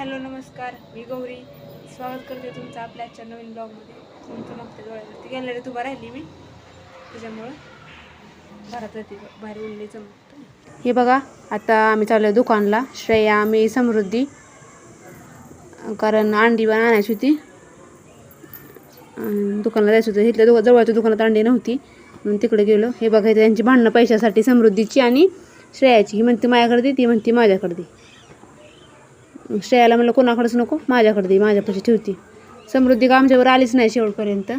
Hello नमस्कार. मी गौरी. स्वागत करते तुमचं आपल्या आजच्या नवीन ब्लॉगमध्ये. तुमचं मागच्या डोळ्यावरती गॅलरीत उभा राहिली मी. त्याच्यामुळं घरात होती बाहेर उरले जमत हे बघा आता आम्ही चाललो आहे दुकानला. श्रेया मी समृद्धी. कारण अंडी पण आणायची होती. दुकानाला जायचं होतं. इथल्या दुका जवळच्या दुकानात अंडी नव्हती. म्हणून तिकडे गेलो. हे बघा त्यांची भांडणं पैशासाठी समृद्धीची आणि श्रेयाची. ही म्हणते माझ्याकडे दे ती म्हणते माझ्याकडे दे. श्रेयाला म्हणलं कोणाकडंच नको माझ्याकडे दे माझ्यापाशी ठेवती. समृद्धी का आमच्यावर आलीच नाही शेवटपर्यंत.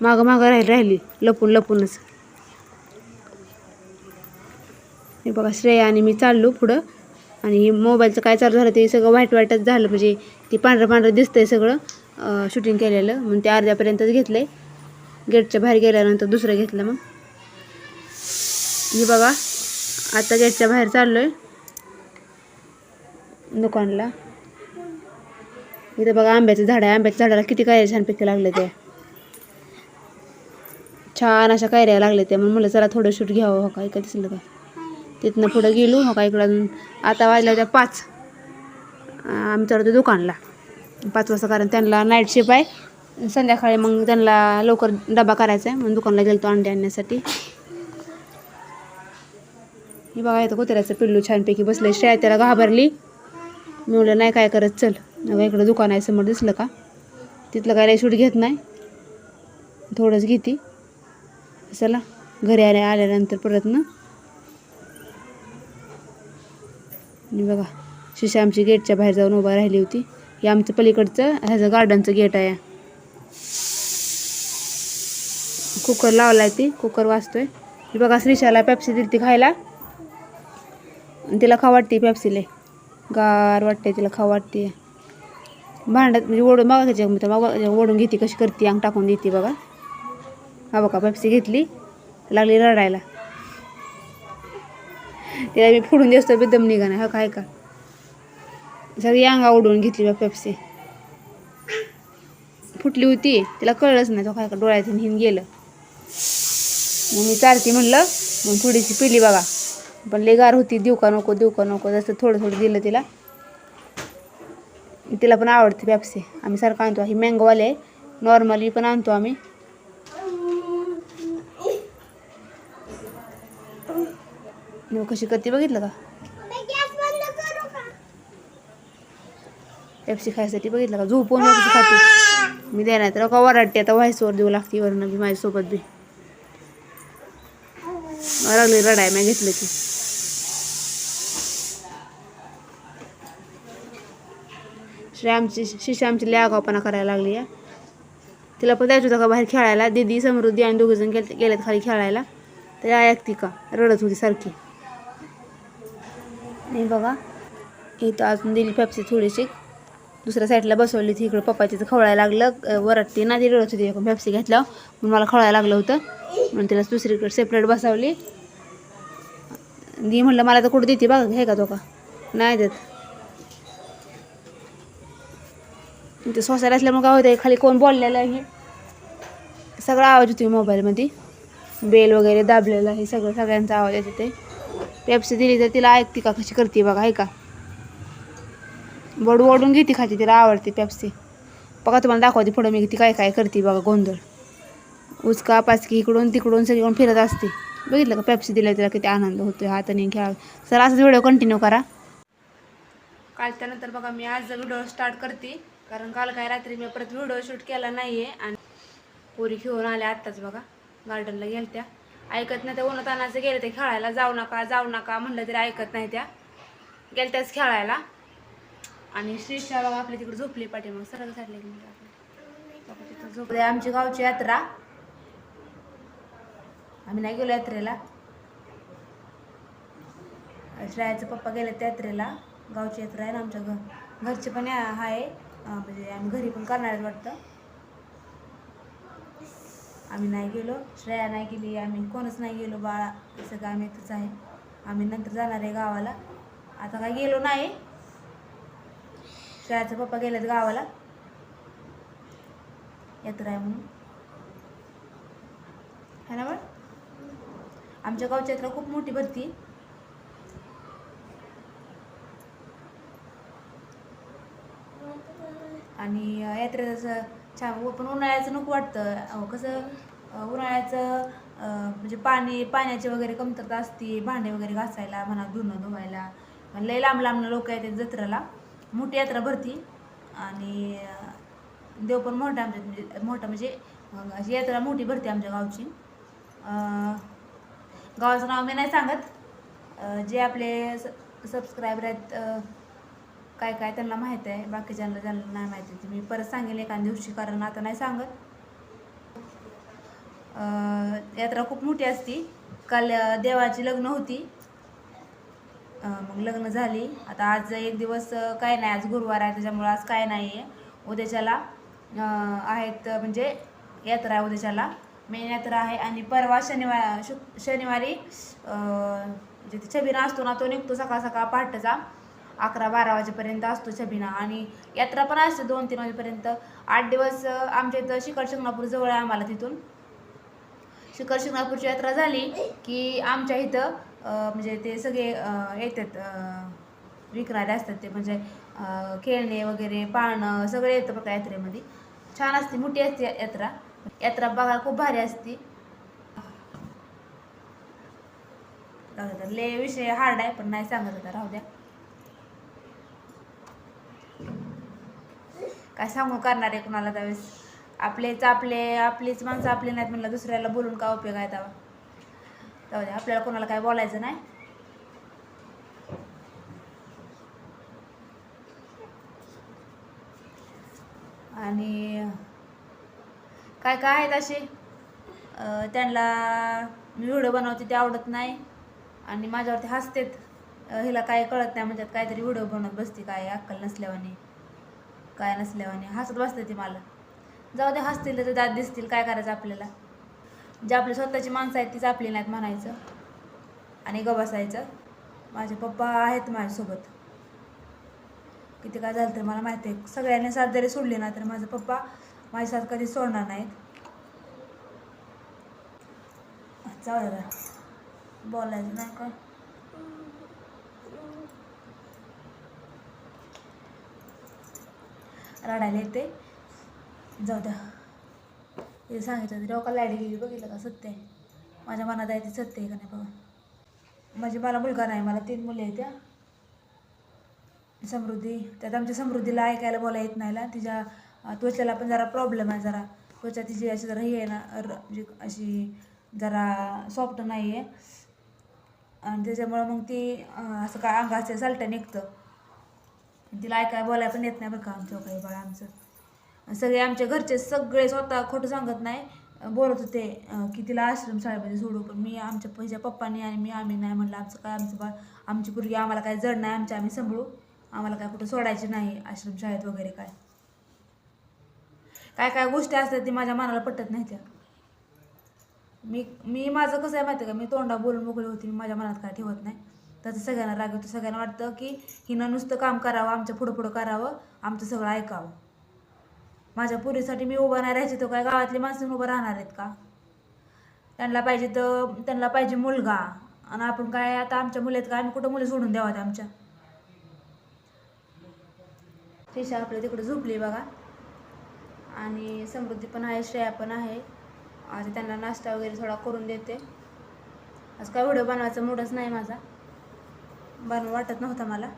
मागं मागं राहिली राहिली लपून लपूनच. हे बघा श्रेया आणि मी चाललो पुढं. आणि मोबाईलचं काय चालू झालं ते सगळं वाईट वाईटच झालं. म्हणजे ते पांढरं पांढरं दिसतंय सगळं शूटिंग केलेलं. म्हणून ते अर्ध्यापर्यंतच घेतलं आहे गेटच्या बाहेर गेल्यानंतर दुसरं घेतलं मग. हे बघा आता गेटच्या बाहेर चाललो आहे दुकानला. इथं बघा आंब्याचं झाड आहे. आंब्याच्या झाडाला किती काय छानपैकी लागले ते. छान अशा कायऱ्या लागले त्या म्हणून मला चला थोडं शूट घ्यावं. हो का? ऐका दिसलं का तिथनं पुढं गेलो. हो का? इकडं आता वाजल्या होत्या पाच. आम्ही चढतो दुकानला. पाच वाजता. कारण त्यांना नाईट शिप आहे. संध्याकाळी मग त्यांना लवकर डबा करायचा आहे म्हणून दुकानला गेलो अंडे आणण्यासाठी. हे बघा येतं कुत्र्याचं पिल्लू छानपैकी बसलं शेळ्या त्याला घाबरली. मी म्हणलं नाही काय करत? चल. बघा इकडं दुकान आहे समोर दिसलं का? तिथलं काय रेशूट घेत नाही. थोडंच घेते. चला घरी आल्या आल्यानंतर परत ना. आणि बघा शिशा आमची गेटच्या बाहेर जाऊन उभा राहिली होती. हे आमचं पलीकडचं ह्याचं गार्डनचं गेट आहे. कुकर लावलाय ती कुकर वाचतोय हे बघा श्रीशाला पेप्सी दिली ती खायला. आणि तिला खा वाटते पेप्सीले गार वाटते तिला खा वाटते. भांड्यात म्हणजे ओढून बघा त्याच्या मी तर बघा ओढून घेते कशी करते अंग टाकून देते बघा. हा बघा पेप्सी घेतली लागली रडायला. तिला मी फोडून देतो बेदम निघा नाही हा काय का? सगळी अंगा ओढून घेतली बा पेप्सी फुटली होती तिला कळलंच नाही तो काय का डोळ्यातून हिन गेलं. मग मी चालते म्हणलं मग थोडीशी पिली बघा. पण लई गार होती देऊ का नको देऊ का नको जसं थोडं थोडं दिलं तिला. तिला पण आवडते पेप्सी आम्ही सारखं आणतो. ही मँगोवाले आहे. नॉर्मली पण आणतो आम्ही. कशी करते बघितलं का? पेप्सी खायसाठी बघितलं का? झोपून कशी खाते. मी देणार तर का वराटते आता व्हायसवर देऊ लागते वरनं बी माझ्यासोबत बी. मला लागली रडाय मी घेतलं की श्री आमची शिशी आमची लय आगावपणा करायला लागली आहे. तिला पण जायचं होतं का बाहेर खेळायला दिदी समृद्धी आणि दोघंजण गेले गेलेत खाली खेळायला. तर ऐकती का रडत होती सारखी. नाही बघा इथं अजून दिली पेप्सी थोडीशी. दुसऱ्या साईडला बसवली ती इकडं पप्पाची तर खवळायला लागलं. वरटती ना ती रडत होती एक पेप्सी घेतल्यावर. म्हणून मला खवळायला लागलं होतं. म्हणून तिला दुसरीकडे सेपरेट बसवली. दी म्हणलं मला तर कुठं देते बघा हे का तो का? नाही देत. ते सोसायला असल्यामुळे काय होतं खाली कोण बोललेलं आहे. सगळा आवाज होतो मोबाईलमध्ये. बेल वगैरे दाबलेला हे सगळं सगळ्यांचा आवाज येतो ते. पेप्सी दिली तर तिला ऐकते का कशी करते बघा आहे का? बडू ओढून घेते खाते तिला आवडते पेप्सी बघा तुम्हाला दाखवते पुढं मी ती काय काय करते बघा गोंधळ. उचका पाचकी इकडून तिकडून सगळीकडून फिरत असते. बघितलं का पेप्सी दिल्या तिला किती आनंद होतो हाताने खेळा सर असाच व्हिडिओ कंटिन्यू करा. काल त्यानंतर बघा मी आज व्हिडिओ स्टार्ट करते. कारण काल काय रात्री मी परत व्हिडिओ शूट केला नाही आहे आणि पोरी खेळून आल्या आत्ताच बघा. गार्डनला गेल्या त्या ऐकत नाही त्या उन्हातानाचं गेले ते खेळायला. जाऊ नका जाऊ नका म्हणलं तरी ऐकत नाही त्या. गेलत्याच खेळायला. आणि श्रीशा बाबा आपल्या तिकडे झोपली पाठी मग सरळ साडले झोपले. आमची गावची यात्रा. आम्ही नाही गेलो यात्रेला. श्रेयाचे पप्पा गेले त्या यात्रेला. गावची यात्रा आहे ना आमच्या घर घरचे पण या- आहे म्हणजे आम्ही घरी पण करणार आहेत वाटतं. आम्ही नाही गेलो. श्रेया नाही गेली आम्ही कोणच नाही गेलो बाळा. सगळं आम्ही इथंच आहे. आम्ही नंतर जाणार आहे गावाला. आता काय गेलो नाही. श्रेयाचा पप्पा गेलेत गावाला. यात्रा आहे म्हणून. है ना बळ? आमच्या गावच्या यात्रा खूप मोठी भरती. आणि अं, यात्रेत असं छान पण उन्हाळ्याचं नको वाटतं. कसं उन्हाळ्याचं म्हणजे पाणी पाण्याची वगैरे कमतरता असते भांडे वगैरे घासायला म्हणा धुणं धुवायला. लय लांब लांब लोक येतात जत्रेला. मोठी यात्रा भरती. आणि देव पण मोठा आमच्या म्हणजे मोठा म्हणजे अशी यात्रा मोठी भरते आमच्या गावची. गावाचं नाव मी नाही सांगत. जे आपले सबस्क्रायबर आहेत काय काय त्यांना माहीत आहे बाकीच्यांना ज्यांना नाही माहिती ते मी परत सांगेन एखाद्या दिवशी कारण आता नाही सांगत. यात्रा खूप मोठी असती. काल देवाची लग्न होती. मग लग्न झाली. आता आज एक दिवस काय नाही आज गुरुवार आहे त्याच्यामुळं आज काय नाही आहे उद्याच्याला आहेत म्हणजे यात्रा आहे उद्याच्याला. मेन यात्रा आहे आणि परवा शनिवार शु शनिवारी म्हणजे ते छबिना असतो ना तो निघतो सकाळ सकाळ पहाटेचा. अकरा बारा वाजेपर्यंत असतो छबिना. आणि यात्रा पण असते दोन तीन वाजेपर्यंत. आठ दिवस आमच्या इथं शिखर शिंगणापूर जवळ आहे आम्हाला तिथून. शिखर शिंगणापूरची यात्रा झाली की आमच्या इथं म्हणजे ते सगळे येतात विकणारे असतात ते. म्हणजे खेळणे वगैरे पाळणं सगळे येतं बघा यात्रेमध्ये. छान असते मोठी असते यात्रा. यात्रा बघायला खूप भारी असते. तर लय विषय हार्ड आहे पण नाही सांगत होता राहू द्या. काय सांगू करणार आहे कुणाला त्यावेळेस? आपलेच आपले आपलीच माणसं आपली नाहीत म्हणलं दुसऱ्याला बोलून काय उपयोग आहे तेव्हा? जाऊ द्या आपल्याला कोणाला काय बोलायचं नाही. आणि काय काय आहेत असे? त्यांना मी व्हिडिओ बनवते ते आवडत नाही. आणि माझ्यावरती हसतेत. हिला काय कळत नाही म्हणजे काहीतरी व्हिडिओ बनवत बसते काय अक्कल नसल्यावानी. काय नसल्यावाने हसत बसते ती मला जाऊ दे हसतील तर दात दिसतील. काय करायचं आपल्याला? जे आपली स्वतःची माणसं आहेत तीच आपली नाहीत म्हणायचं. आणि ग बसायचं माझे पप्पा आहेत माझ्यासोबत. किती काय झालं तर मला माहिती आहे. सगळ्यांनी साथ जरी सोडली ना तर माझा पप्पा माझी साथ कधी सोडणार नाहीत. जाऊ द्या बोलायचं नाही का? रडायला येते. जाऊ द्या. हे सांगितलं तरी का लाइट गेली बघितलं का? सत्य आहे. माझ्या मनात आहे ते सत्य आहे का नाही बघा. म्हणजे मला मुलगा नाही मला तीन मुले आहेत त्या समृद्धी. त्यात आमच्या समृद्धीला ऐकायला बोला येत नाही ना. तिच्या त्वचेला पण जरा प्रॉब्लेम आहे जरा. त्वचा तिची अशी जरा हे आहे ना र- म्हणजे अशी जरा सॉफ्ट नाही आहे आणि त्याच्यामुळं मग ती असं काय अंगाचं सालटं निघतं. तिला ऐकाय बोलायला पण येत नाही बरं का आमच्या काही बाळा आमचं. सगळे आमच्या घरचे सगळे स्वतः खोटं सांगत नाही. बोलत होते की तिला आश्रम शाळेमध्ये सोडू पण मी आमच्या पहिल्या पप्पानी आणि मी आम्ही नाही म्हणलं आमचं काय आमचं बाळ आमची पूर्वी आम्हाला काय जड नाही आमच्या आम्ही सांभाळू. आम्हाला काय कुठं सोडायचे नाही आश्रम शाळेत वगैरे काय. काय काय गोष्टी असतात ती माझ्या मनाला पटत नाही त्या. मी मी माझं कसं आहे माहिती आहे का? मी तोंडा बोलून मोकळी होती मी माझ्या मनात काय ठेवत नाही. त्याचं सगळ्यांना राग येतो सगळ्यांना वाटतं की हिनं नुसतं काम करावं आमच्या पुढं पुढं करावं आमचं सगळं ऐकावं. माझ्या पुरीसाठी मी उभं नाही राहायची तो काय गावातली माणसं उभं राहणार आहेत का? त्यांना पाहिजे तर त्यांना पाहिजे मुलगा. आणि आपण काय आता आमच्या मुलीत काय आम्ही कुठं मुली सोडून द्यावात आमच्या? शिशा आपल्या तिकडे झोपली बघा. आणि समृद्धी पण आहे श्रेया पण आहे. आज त्यांना नाश्ता वगैरे थोडा करून देते. आज काय व्हिडिओ बनवायचा मूडच नाही माझा. बनवा वाटत नव्हता मला.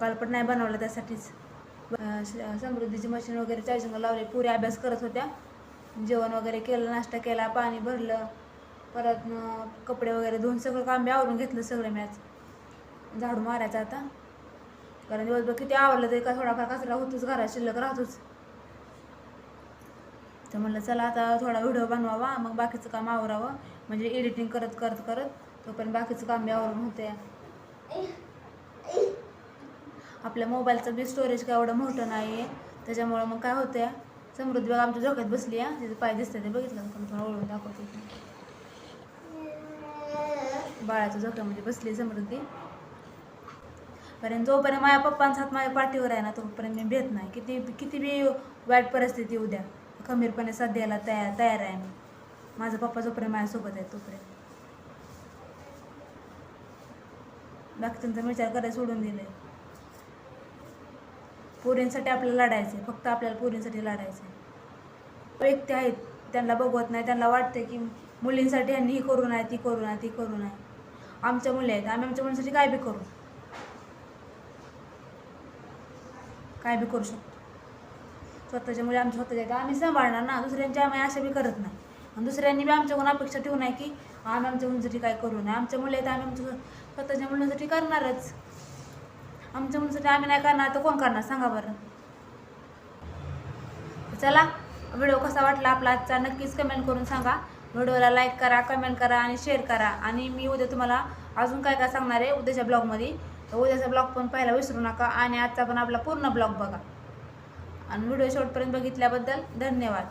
काल पण नाही बनवलं त्यासाठीच. श- समृद्धीची मशीन वगैरे चार्जिंग लावली पुरे अभ्यास करत होत्या. जेवण वगैरे केलं नाश्ता केला पाणी भरलं परत कपडे वगैरे धुवून सगळं काम मी आवरून घेतलं सगळं मॅच झाडू मारायचं आता. कारण दिवसभर किती आवडलं तरी का थोडाफार कचरा होतोच घरात शिल्लक राहतोच. तर म्हणलं चला आता थोडा व्हिडिओ बनवावा मग बाकीचं काम आवरावं. म्हणजे एडिटिंग करत करत करत. पण बाकीचं काम बी आवरून होते. आपल्या मोबाईलचं बी स्टोरेज काय एवढं मोठं नाही आहे त्याच्यामुळं मग काय होतं समृद्धी बघा आमच्या झोक्यात बसली आहे तिथे पाय दिसते ते बघितलं तुम्हाला ओळून दाखवते. बाळाच्या झोक्यामध्ये बसली समृद्धी. पर्यंत जोपर्यंत माझ्या पप्पांचा हात माझ्या पाठीवर आहे ना तोपर्यंत मी भेट नाही. किती किती बी वाईट परिस्थिती उद्या खंबीरपणे साथ द्यायला तयार तयार आहे मी. माझा पप्पा जोपर्यंत माझ्यासोबत आहे तोपर्यंत. बाकी त्यांचा विचार करायला सोडून दिले पोरींसाठी आपल्याला लढायचं आहे फक्त आपल्याला पोरींसाठी लढायचं आहे व्यक्ती आहेत त्यांना बघवत नाही त्यांना वाटतं की मुलींसाठी यांनी ही करू नये ती करू नये ती करू नये आमच्या मुली आहेत आम्ही आमच्या मुलींसाठी काय बी करू? काय बी करू शकतो. स्वतःच्या मुली आमच्या स्वतःच्या आहेत आम्ही सांभाळणार ना दुसऱ्यांची आम्ही अशा बी करत नाही. आणि दुसऱ्यांनी बी आमच्याकडून अपेक्षा ठेवू नये की आम्ही आमच्या मुलींसाठी काय करू नये. आमच्या मुली आहेत आम्ही आमच्या स्वतःच्या मुलांसाठी करणारच. आमच्या मुलांसाठी आम्ही नाही करणार तर कोण करणार? सांगा बरं. चला व्हिडिओ कसा वाटला आपला आजचा नक्कीच कमेंट करून सांगा. व्हिडिओला लाईक करा कमेंट करा आणि शेअर करा. आणि मी उद्या तुम्हाला अजून काय काय सांगणार आहे उद्याच्या ब्लॉगमध्ये तर उद्याचा ब्लॉग पण पाहायला विसरू नका आणि आजचा पण आपला पूर्ण ब्लॉग बघा. आणि व्हिडिओ शेवटपर्यंत बघितल्याबद्दल धन्यवाद.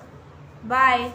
बाय